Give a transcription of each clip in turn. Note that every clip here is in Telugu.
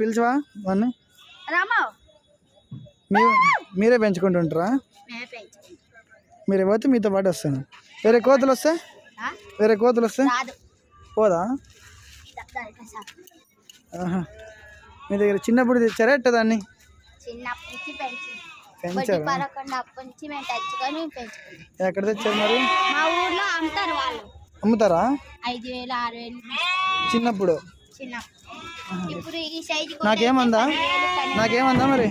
పిలిచవా వాడిని రామా. మీ మీరే పెంచుకుంటుంటారా? మీరు పోతే మీతో పాటు వస్తాను. వేరే కోతులు వస్తే? వేరే కోతులు వస్తే? పోదా. మీ దగ్గర చిన్నప్పుడు తెచ్చారా ఎట్ట దాన్ని? పెంచారా? ఎక్కడ తెచ్చారు మరి? మా ఊర్లో అమ్ముతారు వాళ్ళు. అమ్ముతారా? ఐదు వేలు ఆరు వేలు. చిన్నప్పుడు? చిన్న ఇప్పుడు ఈ సైజు నాకేమందా నాకేమందా మరి?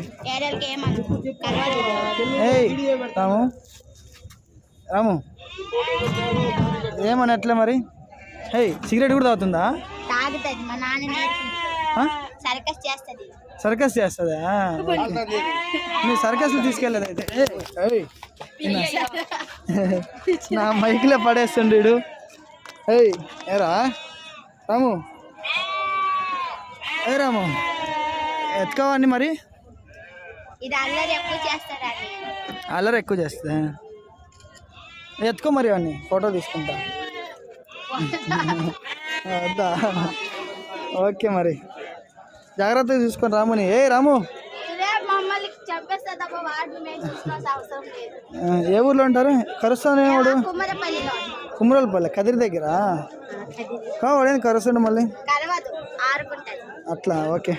రాము. రాము. ఏమని ఎట్లా మరి? హేయ్ సిగరెట్ కూడా తాగుతుందా? తాగుతుంది మా నాన్న? సర్కస్ చేస్తుంది. సర్కస్ చేస్తుందా. మీ సర్కస్లు తీసుకెళ్ళలేదు అయితే. నా మైక్లో పడేస్తుండీడు ఏయ్ ఏరా? రాము. ఏ రాము? ఎత్తుకోవండి మరి? అల్లరి ఎక్కువ చేస్తుందా ఎత్తుకో మరి వాడిని ఫోటో తీసుకుంటా. వద్దా? ఓకే మరి. జాగ్రత్తగా చూసుకొని రాముని. ఏ రాము? ఏ ఊర్లో ఉంటారు? కరుస్తానేవాడు కుమ్మరోలపల్లి కదిరి దగ్గర. కావాడేంది కరుస్తుండు మళ్ళీ? అట్లా ఓకే.